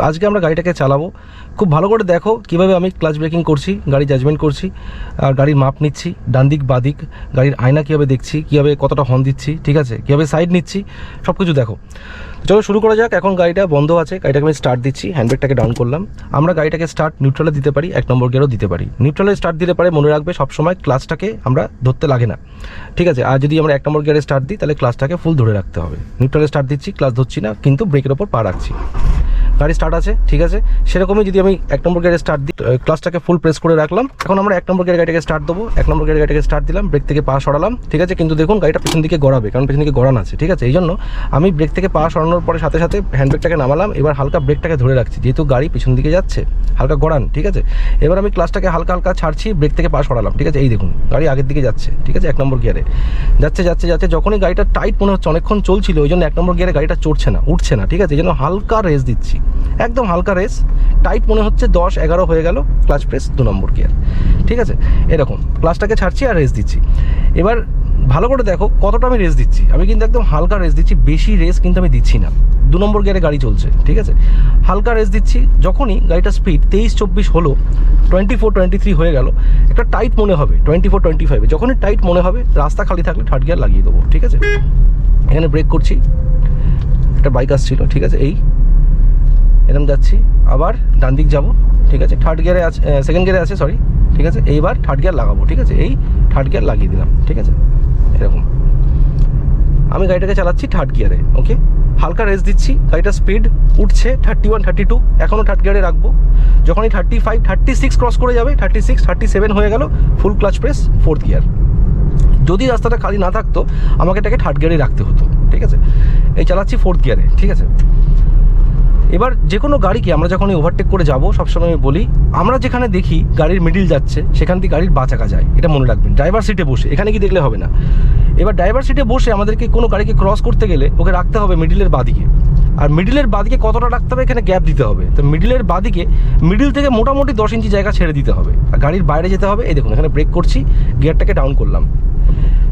তো আজকে আমরা গাড়িটাকে চালাবো। খুব ভালো করে দেখো কীভাবে আমি ক্লাচ ব্রেকিং করছি, গাড়ি জাজমেন্ট করছি, আর গাড়ির মাপ নিচ্ছি, ডান দিক বাদিক গাড়ির আয়না কীভাবে দেখছি, কীভাবে কতটা হর্ন দিচ্ছি, ঠিক আছে? কীভাবে সাইড নিচ্ছি সব কিছু দেখো চলো শুরু করা যাক, এখন গাড়িটা বন্ধ আছে, গাড়িটাকে আমি স্টার্ট দিচ্ছি হ্যান্ডব্রেকটাকে ডাউন করলাম। আমরা গাড়িটাকে স্টার্ট নিউট্রালে দিতে পারি, এক নম্বর গিয়ারও দিতে পারি। নিউট্রালে স্টার্ট দিতে পারে মনে রাখবে সবসময় ক্লাচটাকে আমরা ধরতে লাগে না। ঠিক আছে? আর যদি আমরা এক নম্বর গিয়ারে স্টার্ট দিই, তাহলে ক্লাচটাকে ফুল ধরে রাখতে হবে। নিউট্রালে স্টার্ট দিচ্ছি ক্লাচ ধরছি না, কিন্তু ব্রেকের ওপর পা রাখছি। গাড়ি স্টার্ট আছে, ঠিক আছে? সেরকমই যদি আমি এক নম্বর গিয়ারে স্টার্ট দিই ক্লাসটাকে ফুল প্রেস করে রাখলাম, এখন আমরা এক নম্বর গিয়ার গাড়িটাকে স্টার্ট দেবো, এক নম্বর গিয়ার গাড়িটাকে স্টার্ট দিলাম ব্রেক থেকে পা সরালাম, ঠিক আছে? কিন্তু দেখুন, গাড়িটা পেছন দিকে গড়াবে, কারণ পেছন দিকে গড়ান আছে, ঠিক আছে? এই জন্য আমি ব্রেক থেকে পা সরানোর পরে সাথে সাথে হ্যান্ডব্রেকটাকে নামালাম, এবার হালকা ব্রেকটাকে ধরে রাখছি, যেহেতু গাড়ি পেছন দিকে যাচ্ছে, হালকা গড়ান, ঠিক আছে? এবার আমি ক্লাসটাকে হালকা হালকা ছাড়ছি ব্রেক থেকে পা সরালাম, ঠিক আছে? এই দেখুন, গাড়ি আগের দিকে যাচ্ছে, ঠিক আছে? এক নম্বর গিয়ারে যাচ্ছে যাচ্ছে যাচ্ছে, যখনই গাড়িটা টাইট মনে হচ্ছে, অনেকক্ষণ চলছিল, ওই জন্য এক নম্বর গিয়ারে গাড়িটা চড়ছে না, উঠছে না, ঠিক আছে? এই জন্য হালকা রেস দিচ্ছি। একদম হালকা রেস টাইট মনে হচ্ছে দশ এগারো হয়ে গেল ক্লাচ প্রেস দু নম্বর গিয়ার ঠিক আছে? এরকম ক্লাচটাকে ছাড়ছি আর রেস দিচ্ছি। এবার ভালো করে দেখো কতটা আমি রেস দিচ্ছি। আমি কিন্তু একদম হালকা রেস দিচ্ছি, বেশি রেস কিন্তু আমি দিচ্ছি না। দু নম্বর গিয়ারে গাড়ি চলছে, ঠিক আছে? হালকা রেস দিচ্ছি, যখনই গাড়িটা স্পিড তেইশ চব্বিশ হলো টোয়েন্টি ফোর টোয়েন্টি থ্রি হয়ে গেল, একটা টাইট মনে হবে টোয়েন্টি ফোর টোয়েন্টি ফাইভে যখনই টাইট মনে হবে, রাস্তা খালি থাকলে থার্ড গিয়ার লাগিয়ে দেবো, ঠিক আছে? এখানে ব্রেক করছি, একটা বাইক আসছিল, ঠিক আছে? এই এরকম যাচ্ছি, আবার ডান দিক যাব, ঠিক আছে? থার্ড গিয়ারে আছে সেকেন্ড গিয়ারে আছে সরি ঠিক আছে? এইবার থার্ড গিয়ার লাগাবো, ঠিক আছে? এই থার্ড গিয়ার লাগিয়ে দিলাম, ঠিক আছে? এরকম। আমি গাড়িটাকে চালাচ্ছি থার্ড গিয়ারে ওকে হালকা রেস দিচ্ছি, গাড়িটার স্পিড উঠছে থার্টি ওয়ান থার্টি টু এখনও থার্ড গিয়ারে রাখব। যখনই thirty five thirty six cross করে যাবে থার্টি সিক্স থার্টি সেভেন হয়ে গেল full clutch press fourth gear যদি রাস্তাটা খালি না থাকতো, আমাকে এটাকে থার্ড গিয়ারে রাখতে হতো, ঠিক আছে? এই চালাচ্ছি ফোর্থ গিয়ারে ঠিক আছে? এবার যে কোনো গাড়িকে আমরা যখন ওভারটেক করে যাব, সবসময় আমি বলি, আমরা যেখানে দেখি গাড়ির মিডিল যাচ্ছে, সেখান থেকে গাড়ির বাঁচাকা যায়। এটা মনে রাখবেন। ড্রাইভার সিটে বসে, এখানে কি দেখলে হবে না। এবার ড্রাইভার সিটে বসে আমাদেরকে কোনো গাড়িকে ক্রস করতে গেলে ওকে রাখতে হবে মিডিলের বাদিকে। আর মিডিলের বাদিকে কতটা রাখতে হবে এখানে গ্যাপ দিতে হবে। তো মিডিলের বাদিকে মিডিল থেকে মোটামুটি দশ ইঞ্চি জায়গা ছেড়ে দিতে হবে। আর গাড়ির বাইরে যেতে হবে। এই দেখুন, এখানে ব্রেক করছি গিয়ারটাকে ডাউন করলাম।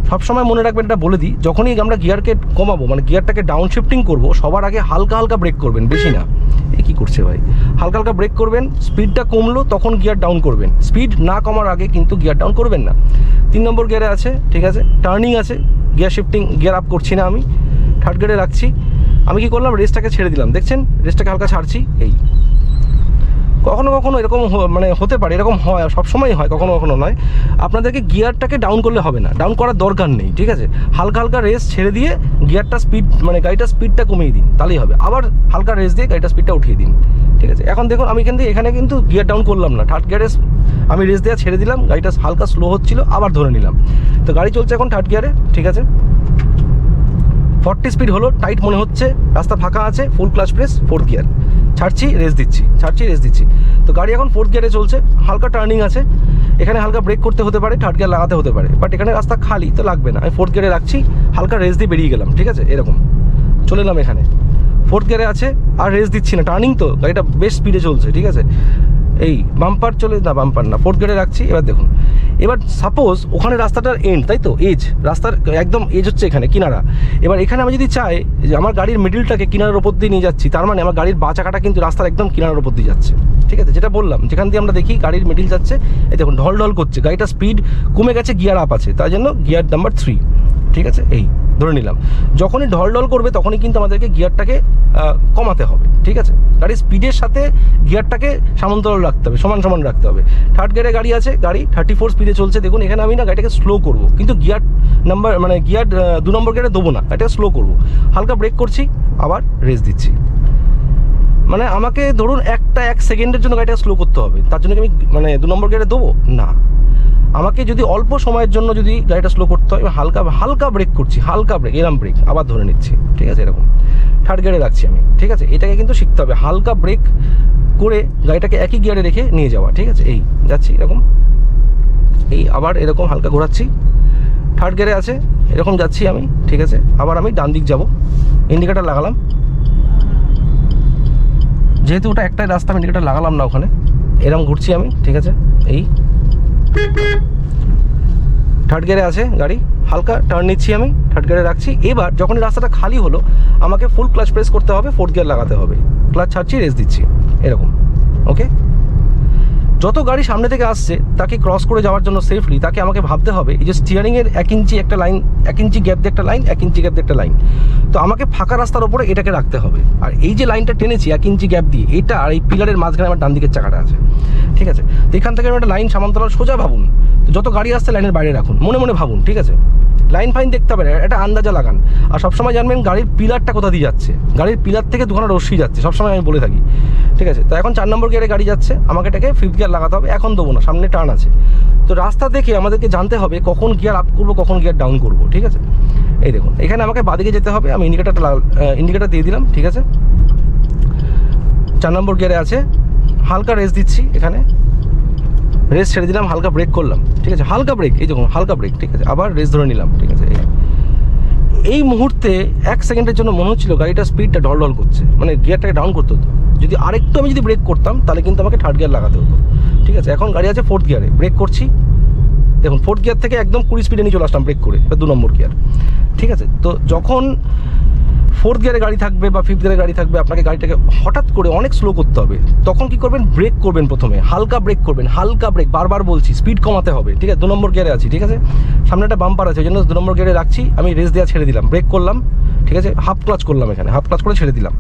সবসময় মনে রাখবেন, এটা বলে দিই, যখনই আমরা গিয়ারকে কমাবো মানে গিয়ারটাকে ডাউন শিফটিং করব, সবার আগে হালকা হালকা ব্রেক করবেন, বেশি না। এ কী করছে ভাই? হালকা হালকা ব্রেক করবেন স্পিডটা কমলো, তখন গিয়ার ডাউন করবেন। স্পিড না কমার আগে কিন্তু গিয়ার ডাউন করবেন না। তিন নম্বর গিয়ারে আছে, ঠিক আছে টার্নিং আছে গিয়ার শিফটিং গিয়ার আপ করছি না আমি। থার্ড গিয়ারে রাখছি। আমি কি করলাম? রেসটাকে ছেড়ে দিলাম, দেখছেন? রেসটাকে হালকা ছাড়ছি, এই। কখনো কখনো এরকম মানে হতে পারে, এরকম হয় সব সবসময় হয়, কখনো কখনো নয়। আপনাদেরকে গিয়ারটাকে ডাউন করলে হবে না ডাউন করার দরকার নেই, ঠিক আছে? হালকা হালকা রেস ছেড়ে দিয়ে গিয়ারটা স্পিড মানে গাড়িটার স্পিডটা কমিয়ে দিন, তাহলেই হবে। আবার হালকা রেস দিয়ে গাড়িটার স্পিডটা উঠিয়ে দিন, ঠিক আছে? এখন দেখুন, আমি কিন্তু এখানে কিন্তু গিয়ার ডাউন করলাম না। থার্ড গিয়ারে আমি রেস দেওয়া ছেড়ে দিলাম, গাড়িটা হালকা স্লো হচ্ছিল, আবার ধরে নিলাম। তো গাড়ি চলছে এখন থার্ড গিয়ারে ঠিক আছে? ফর্টি স্পিড হলো টাইট মনে হচ্ছে, রাস্তা ফাঁকা আছে full clutch press fourth gear ছাড়ছি রেস দিচ্ছি, ছাড়ছি রেস দিচ্ছি। তো গাড়ি এখন ফোর্থ গিয়ারে চলছে, হালকা টার্নিং আছে। এখানে হালকা ব্রেক করতে হতে পারে থার্ড গিয়ার লাগাতে হতে পারে। বাট এখানে রাস্তা খালি, তো লাগবে না। আমি ফোর্থ গিয়ারে রাখছি, হালকা রেস দিয়ে বেরিয়ে গেলাম, ঠিক আছে? এরকম। চলে এলাম এখানে। ফোর্থ গিয়ারে আছে, আর রেস দিচ্ছি না। টার্নিং তো, গাড়িটা বেশ স্পিডে চলছে, ঠিক আছে? এই বাম্পার চলে, না বাম্পার না ফোর্থ গিয়ারে রাখছি, এবার দেখুন। এবার সাপোজ ওখানে রাস্তাটার এন্ড তাই তো? এজ রাস্তার একদম এজ হচ্ছে এখানে, কিনারা। এবার এখানে আমি যদি চাই যে আমার গাড়ির মিডিলটাকে কিনারার ওপর দিয়ে নিয়ে যাচ্ছি, তার মানে আমার গাড়ির বাঁচাকাটা কিন্তু রাস্তার একদম কিনারার ওপর দিয়ে যাচ্ছে। ঠিক আছে? যেটা বললাম, যেখান দিয়ে আমরা দেখি গাড়ির মিডিল যাচ্ছে, এই দেখুন ঢল ঢল করছে। গাড়িটা স্পিড কমে গেছে গিয়ার আপ আছে। তাই জন্য গিয়ার নাম্বার থ্রি ঠিক আছে? এই, ধরে নিলাম। যখনই ঢল ঢল করবে, তখনই কিন্তু আমাদেরকে গিয়ারটাকে কমাতে হবে। ঠিক আছে? গাড়ির স্পিডের সাথে গিয়ারটাকে সমান্তরাল রাখতে হবে, সমান সমান রাখতে হবে। থার্ড গিয়ারে গাড়ি আছে, গাড়ি থার্টি ফোর স্পিডে চলছে, দেখুন, এখানে আমি না গাড়িটাকে স্লো করব। কিন্তু গিয়ার নাম্বার মানে গিয়ার দু নম্বর গিয়ারে দেবো না, গাড়িটাকে স্লো করব। হালকা ব্রেক করছি, আবার রেস দিচ্ছি। মানে আমাকে ধরুন একটা এক সেকেন্ডের জন্য গাড়িটা স্লো করতে হবে, তার জন্য আমি মানে দু নম্বর গিয়ারে দেবো? না। আমাকে যদি অল্প সময়ের জন্য যদি গাড়িটা স্লো করতে হয় হালকা হালকা ব্রেক করছি, হালকা ব্রেক এরম ব্রেক আবার ধরে নিচ্ছি। ঠিক আছে, এরকম। থার্ড গিয়ারে রাখছি আমি। ঠিক আছে, এটাকে কিন্তু শিখতে হবে। হালকা ব্রেক করে গাড়িটাকে একই গিয়ারে রেখে নিয়ে যাওয়া। ঠিক আছে, এই, যাচ্ছি, এরকম। এই আবার এরকম হালকা ঘোরাচ্ছি। থার্ড গিয়ারে আছে, এরকম যাচ্ছি আমি, ঠিক আছে? আবার আমি ডান দিক যাব। ইন্ডিকেটার লাগালাম। যেহেতু ওটা একটাই রাস্তা, আমি ইন্ডিকেটার লাগালাম না ওখানে। এরকম ঘুরছি আমি, ঠিক আছে? এই। থার্ড গিয়ারে আছে গাড়ি। হালকা টার্ন নিচ্ছি আমি থার্ড গিয়ারে রাখছি। এবার যখন রাস্তাটা খালি হলো, আমাকে ফুল ক্লাচ প্রেস করতে হবে ফোর্থ গিয়ার লাগাতে হবে। ক্লাচ ছাড়ছি রেস দিচ্ছি। এরকম। ওকে যত গাড়ি সামনে থেকে আসছে, তাকে ক্রস করে যাওয়ার জন্য সেফলি তাকে আমাকে ভাবতে হবে, এই যে স্টিয়ারিংয়ের এক ইঞ্চি একটা লাইন এক ইঞ্চি গ্যাপ দিয়ে একটা লাইন এক ইঞ্চি গ্যাপ দিয়ে একটা লাইন তো আমাকে ফাঁকা রাস্তার ওপরে এটাকে রাখতে হবে। আর এই যে লাইনটা টেনেছি এক ইঞ্চি গ্যাপ দিয়ে, এটা আর এই পিলারের মাঝখানে আমার ডান দিকের চাকাটা আছে। ঠিক আছে? তো এখান থেকে আমি একটা লাইন সামান্তরাল সোজা ভাবুন। যত গাড়ি আসছে লাইনের বাইরে রাখুন। মনে মনে ভাবুন, ঠিক আছে? লাইন ফাইন দেখতে না, এটা আন্দাজা লাগান। আর সবসময় জানবেন গাড়ির পিলারটা কোথা দিয়ে যাচ্ছে। গাড়ির পিলার থেকে দুখানা রশ্মি যাচ্ছে সবসময় আমি বলে থাকি। ঠিক আছে? তো এখন চার নম্বর গিয়ারে গাড়ি যাচ্ছে আমাকে এটাকে ফিফথ গিয়ার লাগাতে হবে এখন দেবো না সামনে টার্ন আছে। তো রাস্তা দেখে আমাদেরকে জানতে হবে কখন গিয়ার আপ করব কখন গিয়ার ডাউন করব ঠিক আছে? এই দেখুন এখানে আমাকে বাদিকে যেতে হবে আমি ইন্ডিকেটারটা ইন্ডিকেটার দিয়ে দিলাম ঠিক আছে? চার নম্বর গিয়ারে আছে হালকা রেস দিচ্ছি এখানে। রেস ছেড়ে দিলাম, হালকা ব্রেক করলাম। ঠিক আছে? হালকা ব্রেক এই যখন হালকা ব্রেক ঠিক আছে? আবার রেস ধরে নিলাম, ঠিক আছে? এই মুহূর্তে এক সেকেন্ডের জন্য মনে হচ্ছিল গাড়িটা স্পিডটা ঢলঢল করছে মানে গিয়ারটাকে ডাউন করতে হতো। যদি আরেকটু আমি যদি ব্রেক করতাম, তাহলে কিন্তু আমাকে থার্ড গিয়ার লাগাতে হতো। ঠিক আছে? এখন গাড়ি আছে ফোর্থ গিয়ারে ব্রেক করছি। দেখুন ফোর্থ গিয়ার থেকে একদম কুড়ি স্পিডে নিয়ে চলে আসলাম ব্রেক করে দু নম্বর গিয়ার ঠিক আছে? তো যখন ফোর্থ গিয়ারে গাড়ি থাকবে বা ফিফথ গিয়ারে গাড়ি থাকবে, আপনাকে গাড়িটাকে হঠাৎ করে অনেক স্লো করতে হবে। তখন কি করবেন? ব্রেক করবেন প্রথমে, হালকা ব্রেক করবেন, হালকা ব্রেক বারবার বলছি স্পিড কমাতে হবে, ঠিক আছে? দু নম্বর গিয়ারে আছি, ঠিক আছে? সামনে একটা বাম্পার আছে ওই জন্য দু নম্বর গিয়ারে রাখছি, আমি রেস দেওয়া ছেড়ে দিলাম ব্রেক করলাম, ঠিক আছে? হাফ ক্লাচ করলাম এখানে হাফ ক্লাচ করে ছেড়ে দিলাম।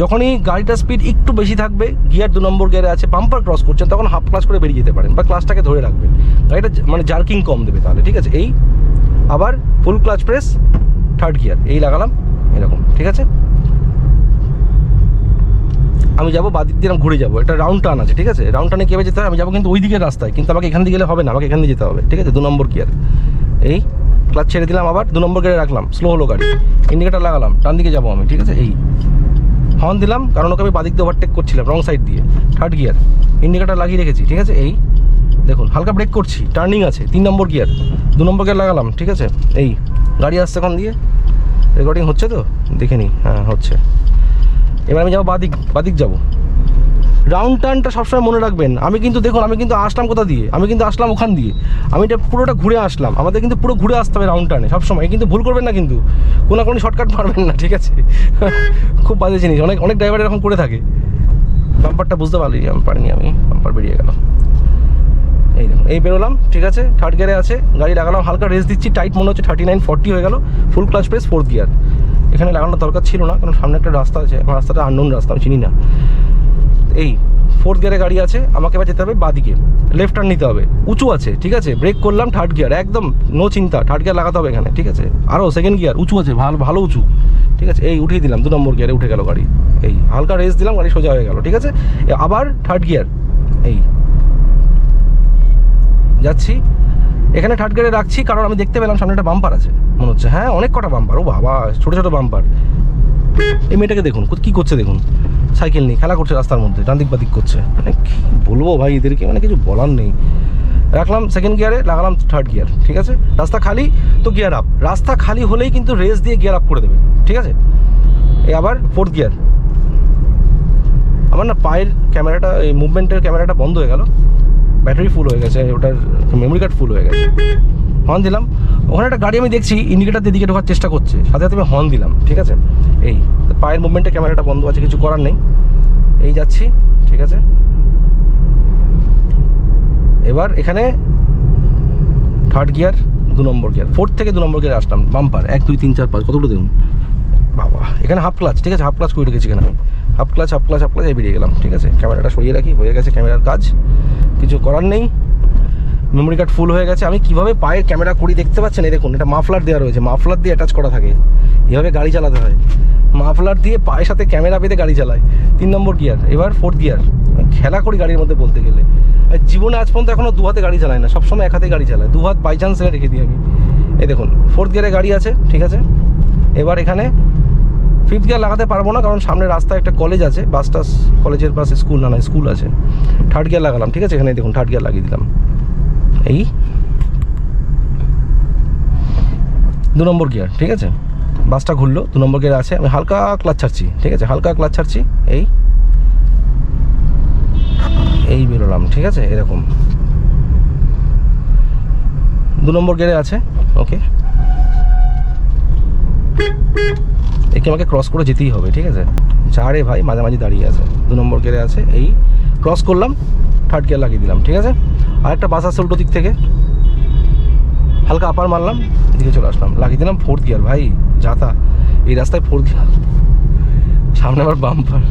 যখনই গাড়িটার স্পিড একটু বেশি থাকবে, গিয়ার দু নম্বর গিয়ারে আছে বাম্পার ক্রস করছেন, তখন হাফ ক্লাচ করে বেরিয়ে যেতে পারেন, বা ক্লাচটাকে ধরে রাখবেন। গাড়িটা মানে জার্কিং কম দেবে তাহলে, ঠিক আছে? এই, আবার full clutch press third gear এই লাগালাম। এরকম, ঠিক আছে? আমি যাব বাদিক দিয়ে ঘুরে যাব। একটা রাউন্ড টার্ন আছে, ঠিক আছে? রাউন্ড টার্নে কীভাবে যেতে হয়? আমি যাব কিন্তু ওই দিকের রাস্তায়, কিন্তু আমাকে এখান দিয়ে গেলে হবে না, আমাকে এখান দিয়ে যেতে হবে, ঠিক আছে? দু নম্বর গিয়ার। এই ক্লাচ ছেড়ে দিলাম আবার, দু নম্বর গিয়ারে রাখলাম স্লো হলো গাড়ি। ইন্ডিকেটার লাগালাম, ডান দিকে যাব আমি, ঠিক আছে? এই হর্ন দিলাম, কারণ ওকে আমি বাদিক দিয়ে ওভারটেক করছিলাম রং সাইড দিয়ে। থার্ড গিয়ার ইন্ডিকেটার লাগিয়ে রেখেছি, ঠিক আছে? এই দেখুন, হালকা ব্রেক করছি টার্নিং আছে, তিন নম্বর গিয়ার দু নম্বর গিয়ার লাগালাম, ঠিক আছে? এই, গাড়ি আসছে এখন দিয়ে। রেকর্ডিং হচ্ছে তো? দেখে নিই হ্যাঁ হচ্ছে। এবার আমি যাব বাদিক বাদিক যাব। রাউন্ড টার্নটা সবসময় মনে রাখবেন। আমি কিন্তু, দেখুন, আমি কিন্তু আসলাম কোথা দিয়ে? আমি কিন্তু আসলাম ওখান দিয়ে। আমি এটা পুরোটা ঘুরে আসলাম। আমাদের কিন্তু পুরো ঘুরে আসতে হবে রাউন্ড টার্নে সবসময়। কিন্তু ভুল করবেন না কিন্তু। কোনো কোনো শর্টকাট মারবেন না, ঠিক আছে? খুব বাজে জিনিস। অনেক অনেক ড্রাইভার এরকম করে থাকে। বাম্পারটা বুঝতে পারলি, আমি পারিনি আমি। বাম্পার বেরিয়ে গেল। এই দেখুন এই বেরোলাম, ঠিক আছে? থার্ড গিয়ারে আছে, গাড়ি লাগালাম, হালকা রেস দিচ্ছি টাইট মনে হচ্ছে থার্টি নাইন ফর্টি হয়ে গেল full clutch press fourth gear এখানে লাগানোর দরকার ছিল না, কারণ সামনে একটা রাস্তা আছে আমার রাস্তাটা আননোন রাস্তা, আমি চিনি না। এই ফোর্থ গিয়ারে গাড়ি আছে, আমাকে এবার যেতে হবে বাদিকে লেফট টার্ন নিতে হবে, উঁচু আছে, ঠিক আছে? ব্রেক করলাম থার্ড গিয়ার একদম নো চিন্তা থার্ড গিয়ার লাগাতে হবে এখানে, ঠিক আছে? আরও সেকেন্ড গিয়ার উঁচু আছে, ভালো ভালো উঁচু, ঠিক আছে? এই উঠিয়ে দিলাম, দু নম্বর গিয়ারে উঠে গেল গাড়ি, এই, হালকা রেস দিলাম, গাড়ি সোজা হয়ে গেল, ঠিক আছে? আবার থার্ড গিয়ার এই যাচ্ছি। এখানে থার্ড গিয়ারে রাখছি, কারণ আমি দেখতে পেলাম সামনে একটা বাম্পার আছে। মনে হচ্ছে হ্যাঁ অনেক কটা বাম্পার ও বাবা, ছোটো ছোটো বাম্পার এই মেয়েটাকে দেখুন, কো- করছে দেখুন? সাইকেল নিয়ে খেলা করছে রাস্তার মধ্যে, ডান দিক বাদিক করছে। মানে কি বলব ভাই, এদেরকে মানে কিছু বলার নেই। রাখলাম সেকেন্ড গিয়ারে লাগালাম থার্ড গিয়ার ঠিক আছে? রাস্তা খালি, তো গিয়ার আপ রাস্তা খালি হলেই কিন্তু রেস দিয়ে গিয়ার আপ করে দেবে, ঠিক আছে? এ আবার ফোর্থ গিয়ার আমার না পায়ের ক্যামেরাটা এই মুভমেন্টের ক্যামেরাটা বন্ধ হয়ে গেল। ব্যাটারি ফুল হয়ে গেছে, ওটার মেমোরি কার্ড ফুল হয়ে গেছে। হর্ন দিলাম, ওখানে একটা গাড়ি আমি দেখছি ইন্ডিকেটার দিকে ঢোকার চেষ্টা করছে, সাথে সাথে আমি হর্ন দিলাম, ঠিক আছে? এই পায়ের মুভমেন্টে ক্যামেরাটা বন্ধ আছে, কিছু করার নেই। এই যাচ্ছি, ঠিক আছে? এবার এখানে থার্ড গিয়ার দু নম্বর গিয়ার ফোর্থ থেকে দু নম্বর গিয়ারে আসলাম বাম্পার এক, দুই, তিন, চার, পাঁচ, কতগুলো দেখুন? বাবা, এখানে হাফ ক্লাচ ঠিক আছে? হাফ ক্লাচ করে রেখেছি এখানে আমি। Half clutch half clutch half clutch বেরিয়ে গেলাম, ঠিক আছে? ক্যামেরাটা সরিয়ে রাখি, হয়ে গেছে ক্যামেরার কাজ। কিছু করার নেই। মেমোরি কার্ড ফুল হয়ে গেছে। আমি কীভাবে পায়ের ক্যামেরা করি দেখতে পাচ্ছেন? এই দেখুন, এটা মাফলার দেওয়া রয়েছে। মাফলার দিয়ে অ্যাটাচ করা থাকে। এভাবে গাড়ি চালাতে হয়। মাফলার দিয়ে পায়ের সাথে ক্যামেরা পেতে গাড়ি চালায়। তিন নম্বর গিয়ার এবার ফোর্থ গিয়ার খেলা করি গাড়ির মধ্যে বলতে গেলে। আর জীবনে আজ পর্যন্ত এখনও দু হাতে গাড়ি চালায় না। সবসময় এক হাতে গাড়ি চালায় দু হাত বাই চান্স রেখে দিই আমি। এই দেখুন ফোর্থ গিয়ারে গাড়ি আছে, ঠিক আছে? এবার এখানে ফিফথ গিয়ার লাগাতে পারব না, কারণ সামনে রাস্তায় একটা কলেজ আছে বাস টাস কলেজের পাশে স্কুল না না স্কুল আছে। থার্ড গিয়ার লাগালাম, ঠিক আছে? এখানে দেখুন থার্ড গিয়ার লাগিয়ে দিলাম। এই দু নম্বর গিয়ার, ঠিক আছে? বাসটা ঘুরলো, দু নম্বর গিয়ার আছে, আমি হালকা ক্লাচ ছাড়ছি, ঠিক আছে? হালকা ক্লাচ ছাড়ছি, এই। এই বেরোলাম, ঠিক আছে? এরকম। দু নম্বর গিয়ারে আছে ওকে একে আমাকে ক্রস করে যেতেই হবে, ঠিক আছে? চারে ভাই, মাঝামাঝি দাঁড়িয়ে আছে। দু নম্বর গেড়ে আছে, এই ক্রস করলাম থার্ড গিয়ার লাগিয়ে দিলাম, ঠিক আছে? আরেকটা বাস আসছে উল্টো দিক থেকে। হালকা আপার মারলাম এদিকে চলে আসলাম। লাগিয়ে দিলাম ফোর্থ গিয়ার ভাই যাতা এই রাস্তায় ফোর্থ গিয়ার সামনে আমার বাম্পার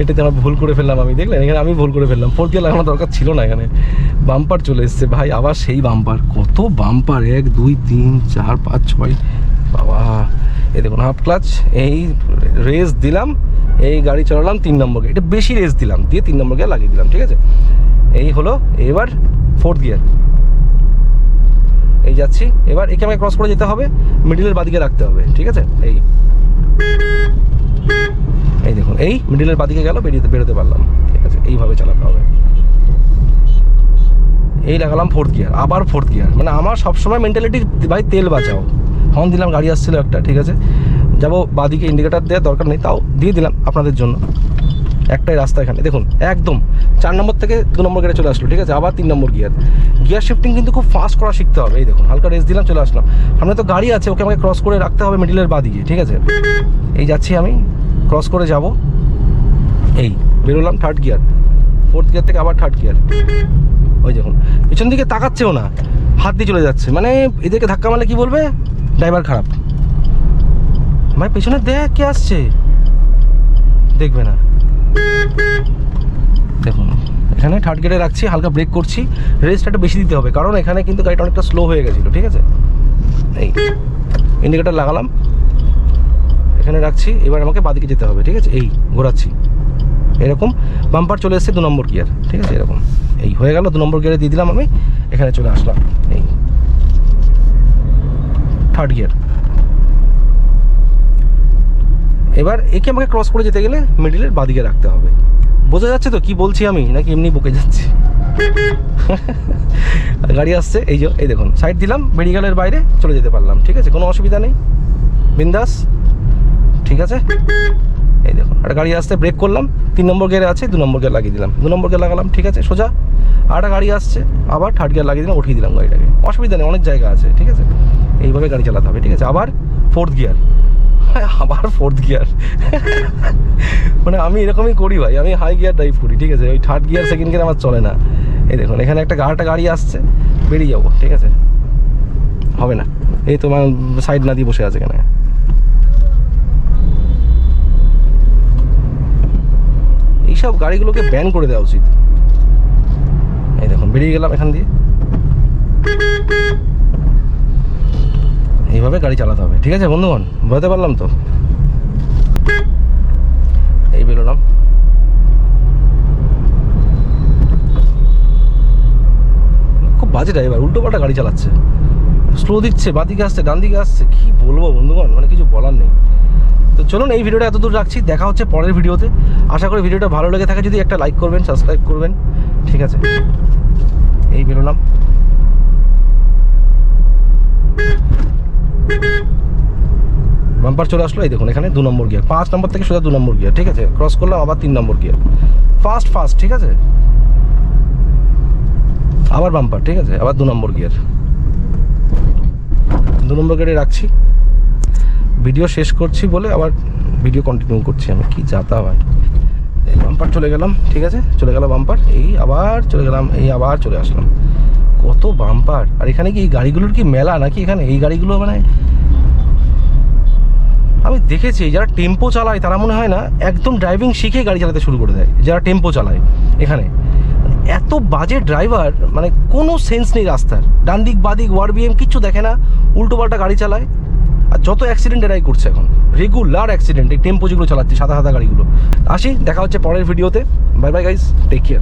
এটাতে আমার ভুল করে ফেললাম আমি, দেখলেন? এখানে আমি ভুল করে ফেললাম। ফোর্থ গিয়ার লাগানোর দরকার ছিল না এখানে। বাম্পার চলে এসছে, ভাই, আবার সেই বাম্পার কত বাম্পার এক, দুই, তিন, চার, পাঁচ, ছয়। বাবা! এই দেখুন হাফ ক্লাচ এই রেস দিলাম, এই গাড়ি চালালাম তিন নম্বর গিয়ার এটা বেশি রেস দিলাম, দিয়ে তিন নম্বর গিয়ার লাগিয়ে দিলাম, ঠিক আছে? এই হলো, এবার ফোর্থ গিয়ার এই যাচ্ছি, এবার একে আমাকে ক্রস করে যেতে হবে মিডিলের বাদিকে রাখতে হবে, ঠিক আছে? এই। এই দেখুন, এই মিডিলের বাদিকে গেল, বেরিয়ে, বেরোতে পারলাম, ঠিক আছে? এইভাবে চালাতে হবে। এই লাগালাম ফোর্থ গিয়ার আবার ফোর্থ গিয়ার মানে আমার সবসময় মেন্টালিটি ভাই তেল বাঁচাও। হর্ন দিলাম, গাড়ি আসছিল একটা, ঠিক আছে? যাব, বাদিকে ইন্ডিকেটার দেওয়ার দরকার নেই, তাও দিয়ে দিলাম আপনাদের জন্য। একটাই রাস্তা এখানে। দেখুন, একদম চার নম্বর থেকে দু নম্বর গিয়ারে চলে আসলো, ঠিক আছে? আবার তিন নম্বর গিয়ার গিয়ার শিফটিং কিন্তু খুব ফাস্ট করা শিখতে হবে। এই দেখুন, হালকা রেস দিলাম, চলে আসলাম সামনে তো গাড়ি আছে, ওকে আমাকে ক্রস করে রাখতে হবে মিডিলের বাদিকে, ঠিক আছে? এই যাচ্ছি আমি ক্রস করে যাব। এই, বেরোলাম থার্ড গিয়ার ফোর্থ গিয়ার থেকে আবার থার্ড গিয়ার ওই দেখুন, পিছন দিকে তাকাচ্ছেও না, হাত দিয়ে চলে যাচ্ছে। মানে এদেরকে ধাক্কা মারলে কি বলবে? ড্রাইভার খারাপ। ভাই, পেছনে দেখ কে আসছে। দেখবে না। দেখুন, এখানে থার্ড গেটে রাখছি, হালকা ব্রেক করছি। রেসটা একটু বেশি দিতে হবে, কারণ এখানে কিন্তু গাড়িটা অনেকটা স্লো হয়ে গেছিল, ঠিক আছে? এই ইন্ডিকেটার লাগালাম। এখানে রাখছি, এবার আমাকে বাদিকে যেতে হবে, ঠিক আছে? এই, ঘোরাচ্ছি। এরকম বাম্পার চলে এসেছে দু নম্বর গিয়ার ঠিক আছে? এরকম। এই, হয়ে গেল, দু নম্বর গিয়ারে দিয়ে দিলাম আমি, এখানে চলে আসলাম। এই। থার্ড গিয়ার এবার একে আমাকে ক্রস করে যেতে গেলে মিডিলের বাদিকে রাখতে হবে। বোঝা যাচ্ছে তো কি বলছি আমি? নাকি এমনি বকে যাচ্ছি? গাড়ি আসছে, এই যে, এই দেখুন সাইড দিলাম মেডিকেলের বাইরে চলে যেতে পারলাম, ঠিক আছে? কোনো অসুবিধা নেই। বিন্দাস, ঠিক আছে? এই দেখুন একটা গাড়ি আসতে ব্রেক করলাম, তিন নম্বর গিয়ারে আছে, দু নম্বর গিয়ার লাগিয়ে দিলাম। দু নম্বর গিয়ার লাগালাম, ঠিক আছে? সোজা। আর গাড়ি আসছে, আবার থার্ড গিয়ার লাগিয়ে দিলাম, উঠিয়ে দিলাম গাড়িটাকে। অসুবিধা নেই, অনেক জায়গা আছে, ঠিক আছে? এইভাবে গাড়ি চালাতে হবে, ঠিক আছে? আবার ফোর্থ গিয়ার আবার ফোর্থ গিয়ার মানে আমি এরকমই করি ভাই, আমি হাই গিয়ার ড্রাইভ করি, ঠিক আছে? ওই থার্ড গিয়ার সেকেন্ড গিয়ার আমার চলে না। এই দেখুন, এখানে একটা গাড়িটা গাড়ি আসছে, বেরিয়ে যাব, ঠিক আছে? হবে না। এই তোমার সাইড না দিয়ে বসে আছে এখানে। এইসব গাড়িগুলোকে ব্যান করে দেওয়া উচিত। এই দেখুন, বেরিয়ে গেলাম এখান দিয়ে। এইভাবে গাড়ি চালাতে হবে। ঠিক আছে বন্ধুগণ? বোঝাতে পারলাম তো? এই বেরোলাম। খুব বাজে ড্রাইভার উল্টো পাল্টা গাড়ি চালাচ্ছে। স্লো দিচ্ছে বাদিকে আসছে, ডান দিকে আসছে। কি বলব বন্ধুগণ? মানে কিছু বলার নেই। তো চলুন এই ভিডিওটা এতদূর রাখছি, দেখা হচ্ছে পরের ভিডিওতে। আশা করি ভিডিওটা ভালো লেগে থাকে, যদি একটা লাইক করবেন সাবস্ক্রাইব করবেন। ঠিক আছে? এই বেরোলাম। বাম্পার চলে আসলো, এই দেখুন, এখানে দু নম্বর গিয়ার পাঁচ নম্বর থেকে সোজা দু নম্বর গিয়ার ঠিক আছে? ক্রস করলাম, আবার তিন নম্বর গিয়ার ফাস্ট ফাস্ট ঠিক আছে? আবার বাম্পার ঠিক আছে? আবার দু নম্বর গিয়ার দু নম্বর গিয়ারে রাখছি। ভিডিও শেষ করছি বলে আবার ভিডিও কন্টিনিউ করছি আমি। কি যাতা ভাই এই বাম্পার চলে গেলাম, ঠিক আছে? চলে গেলাম বাম্পার এই আবার চলে গেলাম, এই আবার চলে আসলাম। কত বাম্পার আর এখানে কি এই গাড়িগুলোর কি মেলা নাকি এখানে? এই গাড়িগুলো মানে আমি দেখেছি, যারা টেম্পো চালায়, তারা মনে হয় না একদম ড্রাইভিং শিখে গাড়ি চালাতে শুরু করে দেয়, যারা টেম্পো চালায় এখানে। এত বাজে ড্রাইভার মানে কোনো সেন্স নেই রাস্তার। ডান দিক বাদিক ওয়ার বিএম কিচ্ছু দেখে না উল্টো পাল্টা গাড়ি চালায়। আর যত অ্যাক্সিডেন্ট এরাই করছে এখন রেগুলার অ্যাক্সিডেন্ট এই টেম্পো যেগুলো চালাচ্ছে, সাদা সাদা গাড়িগুলো। আসি, দেখা হচ্ছে পরের ভিডিওতে bye bye guys take care